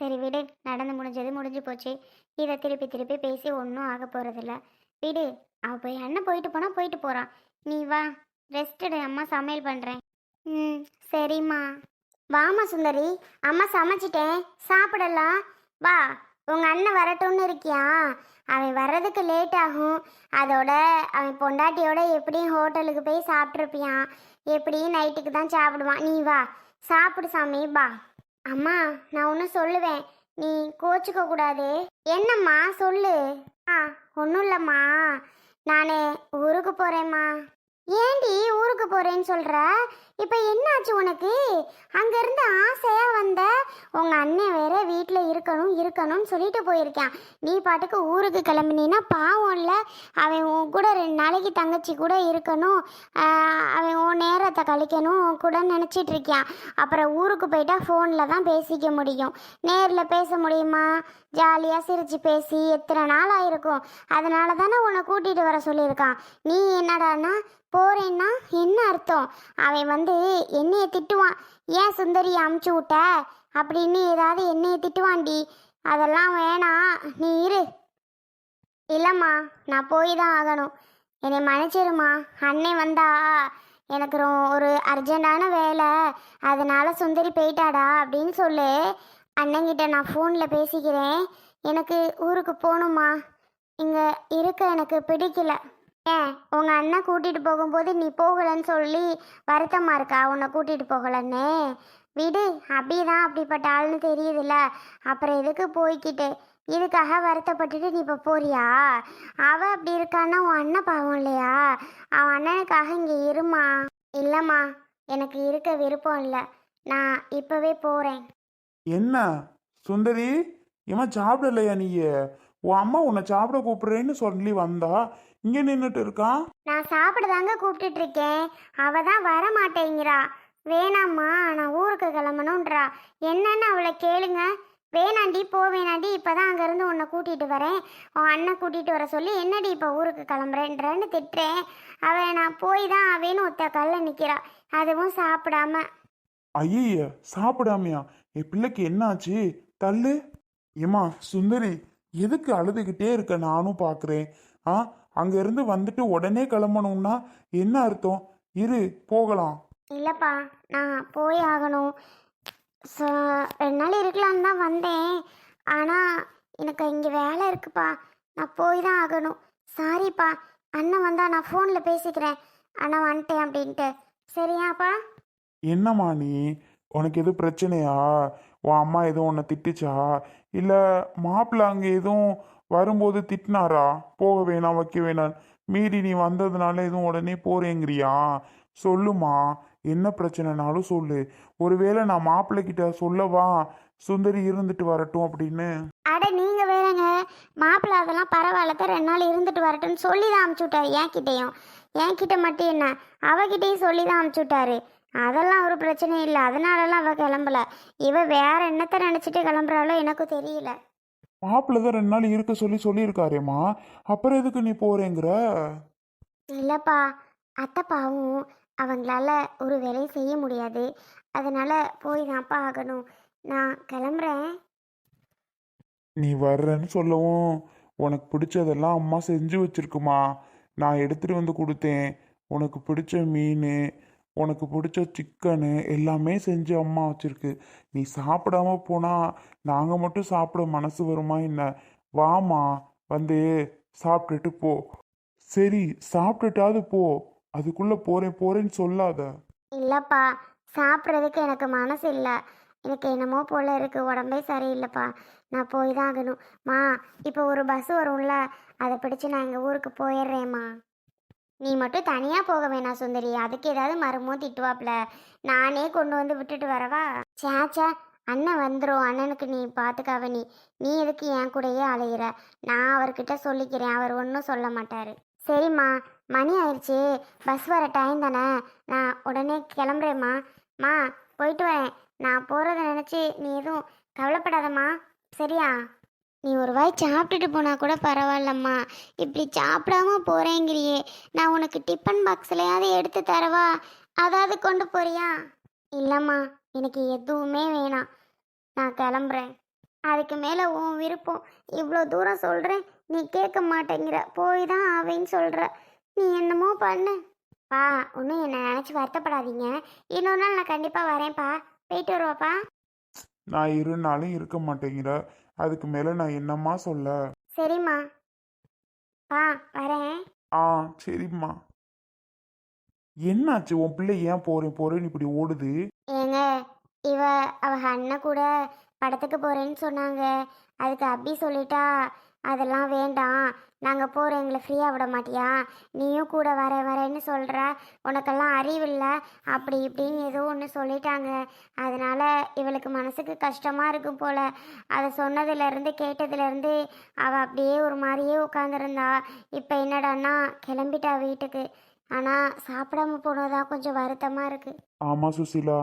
சரி விடு நடந்து முடிஞ்சது முடிஞ்சு போச்சு. இதை திருப்பி திருப்பி பேசி ஒன்றும் ஆக போகிறதில்ல விடு அவ போய் அண்ணன் போயிட்டு போனால் போயிட்டு போகிறான் நீ வா ரெஸ்டடு அம்மா சமையல் பண்ணுறேன் ம் சரிம்மா. வாமா சுந்தரி அம்மா சமைச்சிட்டேன். சாப்பிடலாம். வா உங்கள் அண்ணன் வரட்டும்னு இருக்கியா? அவன் வர்றதுக்கு லேட் ஆகும். அதோட அவன் பொண்டாட்டியோட எப்படியும் ஹோட்டலுக்கு போய் சாப்பிட்ருப்பியான் எப்படியும் நைட்டுக்கு தான் சாப்பிடுவான். நீ வா சாப்பிடு சாமி வா. அம்மா நான் ஒன்று சொல்லுவேன். நீ கோச்சுக்க கூடாது. என்னம்மா சொல்லு. ஆ ஒன்றும் இல்லைம்மா. நான் ஊருக்கு போகிறேம்மா ஏண்டி ஊருக்கு போகிறேன்னு சொல்கிற இப்போ என்னாச்சு உனக்கு? அங்கேருந்து ஆசை இருக்கணும் இருக்கணும்னு சொல்லிட்டு போயிருக்கான். நீ பாட்டுக்கு ஊருக்கு கிளம்பினீன்னா பாவம் இல்லை. அவன் உன் கூட ரெண்டு நாளைக்கு தங்கச்சி கூட இருக்கணும். அவன் உன் நேரத்தை கழிக்கணும் உன் கூட நினச்சிட்டு இருக்கான் அப்புறம் ஊருக்கு போயிட்டா ஃபோனில் தான் பேசிக்க முடியும். நேரில் பேச முடியுமா? ஜாலியாக சிரித்து பேசி எத்தனை நாள் ஆயிருக்கும்? அதனால தானே உன்னை கூட்டிகிட்டு வர சொல்லியிருக்கான். நீ என்னடான்னா போறேன்னா என்ன அர்த்தம்? அவன் வந்து என்னைய திட்டுவான். ஏன் சுந்தரியை அமுச்சு விட்ட? அப்படின்னு ஏதாவது என்னைய திட்டுவாண்டி. அதெல்லாம் வேணாம். நீ இரு. இல்லைம்மா நான் போய் தான் ஆகணும். என்னை மன்னிச்சிருமா அன்னை வந்தா. எனக்கு ரொ ஒரு அர்ஜெண்டான வேலை. அதனால சுந்தரி போயிட்டாடா அப்படின்னு சொல்லு. அண்ணங்கிட்ட நான் ஃபோனில் பேசிக்கிறேன். எனக்கு ஊருக்கு போகணுமா இங்கே இருக்க எனக்கு பிடிக்கல. ஏன் உங்கள் அண்ணன் கூட்டிகிட்டு போகும்போது நீ போகலன்னு சொல்லி வருத்தமாக இருக்கா? உன்னை கூட்டிகிட்டு போகலன்னு. விடு அப்படிதான் அப்படிப்பட்ட ஆள்னு தெரியுதுல்ல. அப்புறம் எதுக்கு போய்க்கிட்டு? இதுக்காக வருத்தப்பட்டுட்டு நீ இப்போ போறியா? அவ அப்படி இருக்கான்னா உன் அண்ணன் பாவம் இல்லையா? அவன் அண்ணனுக்காக இங்கே இருமா? இல்லைம்மா எனக்கு இருக்க விருப்பம் இல்லை. நான் இப்போவே போகிறேன் என்ன? சுந்தரி இவன் சாப்பிடலையா நீ உன் அம்மா உன்னை சாப்பிட கூப்பிடுறேன்னு சொல்லி வந்தா இங்க நின்றுட்டு இருக்கான் நான் சாப்பிட தாங்க கூப்பிட்டுட்டு இருக்கேன். அவ தான் வர மாட்டேங்கிறா வேணாம்மா நான் ஊருக்கு கிளம்பணுன்றா. என்னன்னு அவளை கேளுங்க. வேணாண்டி போ வேணாண்டி இப்போ தான் அங்கேருந்து உன்னை கூட்டிகிட்டு வரேன். உன் அண்ணன் கூட்டிகிட்டு வர சொல்லி என்னடி இப்போ ஊருக்கு கிளம்புறேன்றேன்னு திட்டுறேன். அவன் நான் போய் தான் அவன்னு ஒத்த கல்ல நிற்கிறா அதுவும் சாப்பிடாம. ஐய சாப்பிடாமையா? என் பிள்ளைக்கு என்னாச்சு? தள்ளு. ஏமா சுந்தரி எதுக்கு அழுதுகிட்டே இருக்க? நானும் பார்க்குறேன் ஆ அங்கேருந்து வந்துட்டு உடனே கிளம்பணும்னா என்ன அர்த்தம்? இரு போகலாம். இல்லைப்பா நான் போய் ஆகணும். ஸோ ரெண்டு நாள் இருக்கலான்னு தான் வந்தேன். ஆனால் எனக்கு இங்கே வேலை இருக்குப்பா. நான் போய் தான் ஆகணும். சாரிப்பா அண்ணன் வந்தால் நான் ஃபோனில் பேசிக்கிறேன். அண்ணன் வந்துட்டேன் அப்படின்ட்டு. சரியாப்பா? என்னம்மா நீ? உனக்கு எதுவும் பிரச்சனையா? உன் அம்மா எதுவும் உன்னை திட்டுச்சா? இல்லை மாப்பிள்ள அங்கே எதுவும் வரும்போது திட்டினாரா? போக வேணாம் வைக்க வேணாம் மீறி நீ வந்ததுனால எதுவும் உடனே போறேங்கிறியா? சொல்லுமா. என்ன பிரச்சனைனாலும் சொல்லு. ஒருவேளை நான் மாப்பிள்ளை கிட்ட சொல்லவா? சுந்தரி இருந்துட்டு வரட்டும் அப்படின்னு. அட நீங்கள் வேறங்க. மாப்பிள்ளை அதெல்லாம் பரவாயில்ல. தான் ரெண்டு நாள் இருந்துட்டு வரட்டும்னு சொல்லி தான் அமுச்சு விட்டாரு என்கிட்டயும். என்கிட்ட மட்டும் என்ன? அவகிட்டையும் சொல்லி தான் அமுச்சு விட்டாரு. அதெல்லாம் ஒரு பிரச்சனையும் இல்லை. அதனாலலாம் அவள் கிளம்பல. இவ வேற என்னத்தை நினச்சிட்டு கிளம்புறாளோ எனக்கும் தெரியல. மாப்பிள்ளை தான் ரெண்டு நாள் இருக்க சொல்லி சொல்லியிருக்காரேம்மா. அப்புறம் எதுக்கு நீ போறேங்கிற? இல்லைப்பா அத்தைப்பாவும் அவங்களால ஒரு வேலையும் செய்ய முடியாது. அதனால போய் தான்ப்பா ஆகணும். நான் கிளம்புறேன். நீ வர்றேன்னு சொல்லவும் உனக்கு பிடிச்சதெல்லாம் அம்மா செஞ்சு வச்சிருக்குமா. நான் எடுத்துட்டு வந்து கொடுத்தேன். உனக்கு பிடிச்ச மீன் உனக்கு பிடிச்ச சிக்கனு எல்லாமே செஞ்சு அம்மா வச்சிருக்கு. நீ சாப்பிடாம போனால் நாங்கள் மட்டும் சாப்பிட மனசு வருமா என்ன? வாமா வந்து சாப்பிட்டுட்டு போ. சரி சாப்பிட்டுட்டாவது போ. அதுக்குள்ள போறேன் போறேன்னு சொல்லாத. இல்லைப்பா சாப்பிட்றதுக்கு எனக்கு மனசு இல்லை. எனக்கு என்னமோ போல இருக்கு உடம்பே சரியில்லைப்பா. நான் போய் தான் ஆகணும். மா இப்போ ஒரு பஸ் வரும்ல அதை பிடிச்சு நான் எங்கள் ஊருக்கு போயிடுறேம்மா நீ மட்டும் தனியாக போக வேணாம் சுந்தரி. அதுக்கு ஏதாவது மரமோ திட்டுவாப்ல. நானே கொண்டு வந்து விட்டுட்டு வரவா? சேச்சா அண்ணன் வந்துடும் அண்ணனுக்கு நீ பார்த்துக்காவ நீ. நீ எதுக்கு என் கூடயே அலையிற? நான் அவர்கிட்ட சொல்லிக்கிறேன். அவர் ஒன்றும் சொல்ல மாட்டார். சரிம்மா. மணி ஆயிடுச்சு. பஸ் வர டைம் தானே. நான் உடனே கிளம்புறேம்மா. மா போயிட்டு வரேன். நான் போகிறத நினச்சி நீ எதுவும் கவலைப்படாதம்மா. சரியா? நீ ஒரு வாய் சாப்பிட்டுட்டு போனால் கூட பரவாயில்லம்மா. இப்படி சாப்பிடாம போகிறேங்கிறியே நான் உனக்கு டிஃபன் பாக்ஸ்லையாவது எடுத்து தரவா? அதாவது கொண்டு போறியா? இல்லைம்மா எனக்கு எதுவுமே வேணாம். நான் கிளம்புறேன். அதுக்கு மேலே உன் விருப்பம். இவ்வளோ தூரம் சொல்கிறேன் நீ கேட்க மாட்டேங்கிற. போய் தான் ஆவேன்னு சொல்கிற நீ என்னமோ பண்ணு. பா ஒன்றும் என்னை நினச்சி வருத்தப்படாதீங்க. இன்னொரு நாள் நான் கண்டிப்பாக வரேன்ப்பா. போயிட்டு வருவாப்பா. நான் இருனாலும் இருக்க மாட்டேங்கிற. அதுக்கு மேலே நான் என்னம்மா சொல்ல? சரிம்மா. பா வரேன். ஆ சரிம்மா. என்னாச்சு? உன் பிள்ளை ஏன் போறேன் போறேன்னு இப்படி ஓடுது? ஏங்க இவ அவ அண்ணன் கூட படத்துக்கு போறேன்னு சொன்னாங்க. அதுக்கு அபி சொல்லிட்டா அதெல்லாம் வேண்டாம். நாங்கள் போகிறோம் எங்களை ஃப்ரீயாக விட மாட்டியா? நீயும் கூட வர வரேன்னு சொல்கிற உனக்கெல்லாம் அறிவில்லை. அப்படி இப்படின்னு ஏதோ ஒன்று சொல்லிட்டாங்க. அதனால் இவளுக்கு மனசுக்கு கஷ்டமாக இருக்கும் போல். அதை சொன்னதுலேருந்து கேட்டதுலேருந்து அவள் அப்படியே ஒரு மாதிரியே உட்காந்துருந்தா இப்போ என்னடான்னா கிளம்பிட்டா வீட்டுக்கு. ஆனால் சாப்பிடாம போனதா கொஞ்சம் வருத்தமாக இருக்குது ஆமாம் சுசிலா.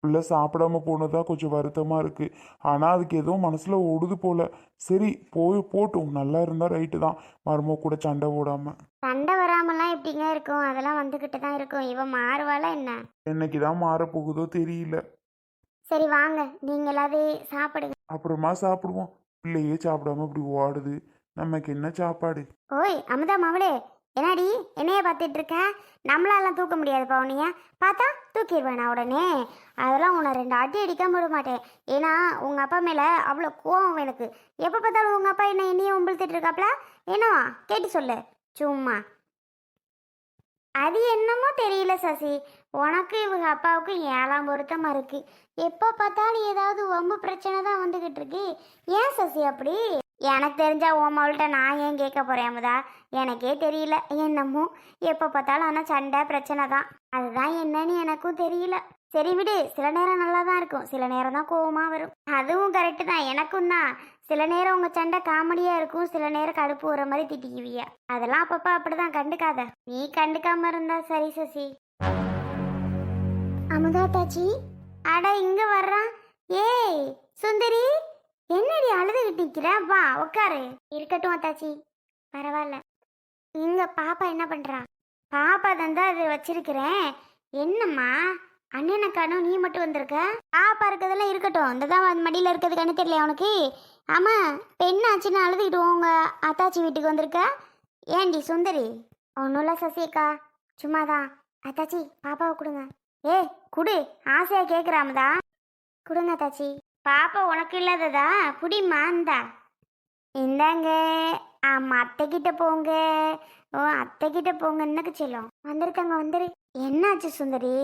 பிள்ளை சாப்பிடாம போனதா கொஞ்சம் வருத்தமா இருக்கு. ஆனா அதுக்கு ஏதோ மனசுல ஓடுது போல. சரி போய் போட்டும். நல்லா இருந்தா ரைட்டு தான். மருமக கூட சண்டை போடாம. சண்டை வராமலாம் எப்படிங்க இருக்கும்? அதெல்லாம் வந்துக்கிட்டு தான் இருக்கும். இவன் மாறுவாளா என்ன? என்னைக்கு தான் மாற போகுதோ தெரியல. சரி வாங்க. நீங்களாவது சாப்பிடுங்க. அப்புறமா சாப்பிடுவோம். பிள்ளையே சாப்பிடாம இப்படி ஓடுது. நமக்கு என்ன சாப்பாடு? ஓய் அமுதா மவளே. என்னடி என்னைய பார்த்துட்டு இருக்க? நம்மளாலாம் தூக்க முடியாது உன்னைய. பார்த்தா தூக்கிடுவேன் நான் உடனே? அதெல்லாம் உன்னை ரெண்டு அடி அடிக்காம விட மாட்டேன். ஏன்னா உங்கள் அப்பா மேலே அவ்வளோ கோவம் எனக்கு. எப்போ பார்த்தாலும் உங்கள் அப்பா என்ன என்னையும் உம்பிழுத்துட்டு இருக்காப்ல? என்னவா? கேட்டு சொல்லு. சும்மா. அது என்னமோ தெரியல சசி. உனக்கு இவங்க அப்பாவுக்கு ஏழாம் பொருத்தமாக இருக்குது எப்போ பார்த்தாலும் ஏதாவது வம்பு பிரச்சனை தான் வந்துக்கிட்டு இருக்கு. ஏன் சசி அப்படி? எனக்கு தெரிஞ்சா உன் மவள்கிட்ட நான் ஏன் கேட்க போகிறேன் அமுதா? எனக்கே தெரியல. என்னமோ எப்போ பார்த்தாலும் ஆனால் சண்டை பிரச்சனை தான். அதுதான் என்னன்னு எனக்கும் தெரியல. சரி விடு சில நேரம் நல்லா தான் இருக்கும். சில நேரம் தான் கோவமாக வரும். அதுவும் கரெக்டு தான். எனக்கும் தான். சில நேரம் உங்கள் சண்டை காமெடியாக இருக்கும். சில நேரம் கடுப்பு வர மாதிரி திட்டிக்குவிய. அதெல்லாம் அப்பப்போ அப்படிதான். கண்டுக்காத. நீ கண்டுக்காம இருந்தா சரி சசி. அமுதா தாச்சி அட இங்கே வர்றான். ஏய் சுந்தரி. என்னடி? அழுதுகிட்டு வா உட்காரு இருக்கட்டும் அத்தாச்சி. பரவாயில்ல இங்க பாப்பா என்ன பண்றா? பாப்பா தந்தா அது வச்சிருக்கிறேன். என்னம்மா? அண்ணனை காணும் நீ மட்டும் வந்திருக்க? பாப்பா இருக்கிறதெல்லாம் இருக்கட்டும். இந்த தான் மடியில் இருக்கிறது கண்ணு தெரியல உனக்கு? ஆமா பெண்ணாச்சுன்னு அழுதுகிட்டு உங்க அத்தாச்சி வீட்டுக்கு வந்திருக்க? ஏண்டி சுந்தரி? ஒன்றும் இல்லை சசியக்கா சும்மாதான். அத்தாச்சி பாப்பாவை கொடுங்க. ஏ குடு. ஆசையாக கேட்குறாமதா கொடுங்க அத்தாச்சி. பாப்பா உனக்கு இல்லாததா? புடிமா இந்தா. இந்தாங்க. ஆமாம் அத்தை கிட்ட போங்க. ஓ அத்தை கிட்ட போங்க என்னக்கு செல்லும்? வந்திருக்காங்க வந்துரு. என்னாச்சு சுந்தரி?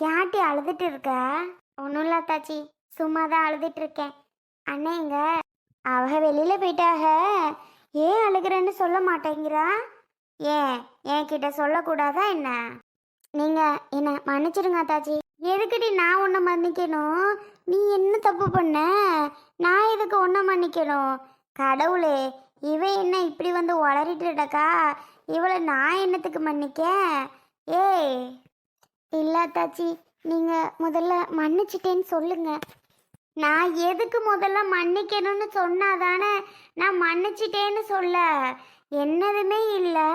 யாட்டி அழுதுட்டு இருக்க? ஒன்றும் இல்லை தாச்சி சும்மா தான் அழுதுட்டு இருக்கேன். அண்ணேங்க அவ வெளியில போயிட்டாக. ஏன் அழுகிறேன்னு சொல்ல மாட்டேங்கிறா? ஏன்? என்கிட்ட சொல்லக்கூடாதா என்ன? நீங்க என்ன மன்னிச்சிடுங்க தாச்சி எதுக்கடி நான் உன்னை மன்னிக்கணும்? நீ என்ன தப்பு பண்ண? நான் எதுக்கு ஒன்றை மன்னிக்கணும்? கடவுளே இவன் என்ன இப்படி வந்து உளறிட்டுடக்கா இவளை நான் என்னத்துக்கு மன்னிக்க? ஏய் இல்லை அத்தாச்சி நீங்கள் முதல்ல மன்னிச்சிட்டேன்னு சொல்லுங்க. நான் எதுக்கு முதல்ல மன்னிக்கணும்னு சொன்னாதானே நான் மன்னிச்சிட்டேன்னு சொல்ல? என்னதுமே இல்லை.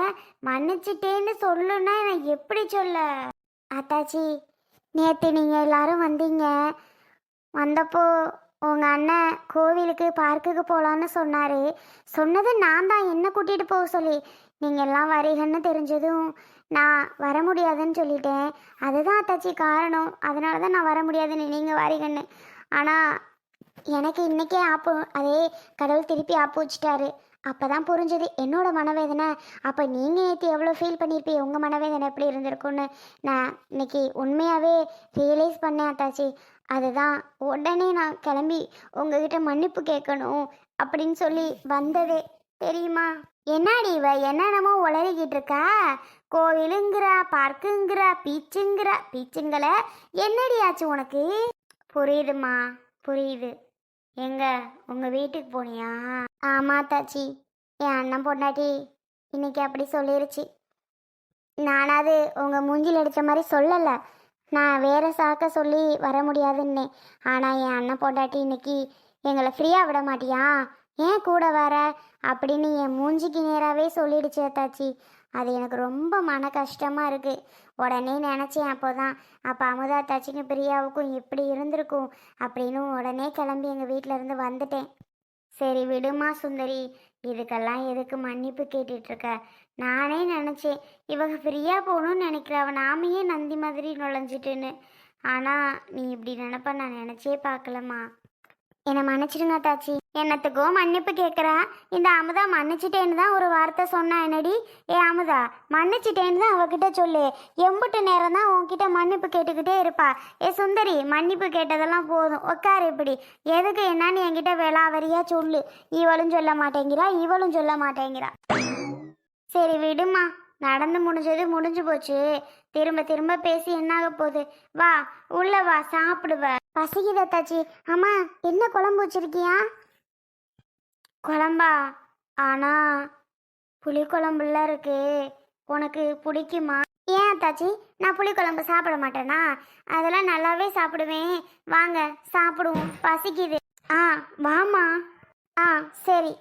மன்னிச்சிட்டேன்னு சொல்லுன்னா நான் எப்படி சொல்ல? அத்தாச்சி நேற்று நீங்கள் எல்லாரும் வந்தீங்க. வந்தப்போ உங்கள் அண்ணன் கோவிலுக்கு பார்க்குக்கு போகலான்னு சொன்னார். சொன்னது நான் தான். என்ன கூட்டிகிட்டு போக சொல்லி. நீங்கள் எல்லாம் வரீங்கன்னு தெரிஞ்சதும் நான் வர முடியாதுன்னு சொல்லிட்டேன். அதுதான் அத்தாச்சி காரணம். அதனால தான் நான் வர முடியாதுன்னு நீங்கள் வரீங்கன்னு. ஆனால் எனக்கு இன்னைக்கே ஆப்பு அதே கடவுள் திருப்பி ஆப்பு வச்சிட்டாரு. அப்போ தான் புரிஞ்சது. என்னோட மனவேதனை. அப்போ நீங்கள் நேற்று எவ்வளோ ஃபீல் பண்ணியிருப்பீங்க உங்கள் மனவேதனை எப்படி இருந்திருக்கும்னு நான் இன்னைக்கு உண்மையாகவே ரியலைஸ் பண்ணேன் அத்தாச்சி. அதுதான் உடனே நான் கிளம்பி உங்ககிட்ட மன்னிப்பு கேட்கணும் அப்படின்னு சொல்லி வந்ததே. தெரியுமா? என்னடி இவ? என்னென்னமோ உளறிக்கிட்டு இருக்கா? கோவிலுங்கிற பார்க்குங்கிற பீச்சுங்கிற பீச்சுங்கள என்னடி ஆச்சு உனக்கு? புரியுதுமா புரியுது. எங்க? உங்க வீட்டுக்கு போனியா? ஆமா தாச்சி என் அண்ணன் பொண்டாட்டி இன்னைக்கு அப்படி சொல்லிருச்சு. நானாவது உங்க மூஞ்சில் அடித்த மாதிரி சொல்லலை. நான் வேற சாக்க சொல்லி வர முடியாதுன்னே. ஆனால் என் அண்ணன் பொண்டாட்டி இன்னைக்கு எங்களை ஃப்ரீயாக விட மாட்டியா? ஏன் கூட வர? அப்படின்னு என் மூஞ்சிக்கு நேராகவே சொல்லிடுச்சு தாச்சி அது எனக்கு ரொம்ப மன கஷ்டமாக இருக்குது உடனே நினச்சேன் அப்போதான் அப்போ அமுதா தாச்சிக்கும் பிரியாவுக்கும் எப்படி இருந்திருக்கும் அப்படின்னு உடனே கிளம்பி எங்கள் வீட்டில் இருந்து வந்துட்டேன். சரி விடுமா சுந்தரி இதுக்கெல்லாம் எதுக்கு மன்னிப்பு கேட்டுட்டு இருக்க நானே நினச்சேன் இவங்க ஃப்ரீயாக போகணும்னு நினைக்கிறவ நாமையே நந்தி மாதிரி நுழைஞ்சிட்டுன்னு. ஆனால் நீ இப்படி நினப்ப நான் நினச்சே பார்க்கலம்மா. என்னை மன்னிச்சிடுங்க தாச்சி என்னத்துக்கோ மன்னிப்பு கேட்குறா இந்த அமுதா மன்னிச்சிட்டேன்னு தான் ஒரு வார்த்தை சொன்னா என்னடி? ஏ அமுதா மன்னிச்சிட்டேன்னு தான் அவகிட்ட சொல்லு. எம்புட்டு நேரம் தான் உன்கிட்ட மன்னிப்பு கேட்டுக்கிட்டே இருப்பா. ஏ சுந்தரி மன்னிப்பு கேட்டதெல்லாம் போதும். உட்காரு இப்படி. எதுக்கு என்னன்னு என்கிட்ட விளாவரியா சொல்லு. இவளும் சொல்ல மாட்டேங்கிறா இவளும் சொல்ல மாட்டேங்கிறா. சரி விடுமா நடந்து முடிஞ்சது முடிஞ்சு போச்சு. திரும்ப திரும்ப பேசி என்னாக போகுது? வா உள்ள வா சாப்பிடுவ பசிக்குதா தாச்சி. அம்மா என்ன குழம்பு வச்சிருக்கியா? குழம்பா? ஆனா புளி குழம்புல இருக்கு. உனக்கு பிடிக்குமா? ஏன் தாச்சி? நான் புளிக்குழம்பு சாப்பிட மாட்டேனா? அதெல்லாம் நல்லாவே சாப்பிடுவேன். வாங்க சாப்பிடுவோம். பசிக்குது. ஆ வாமா ஆ சரி.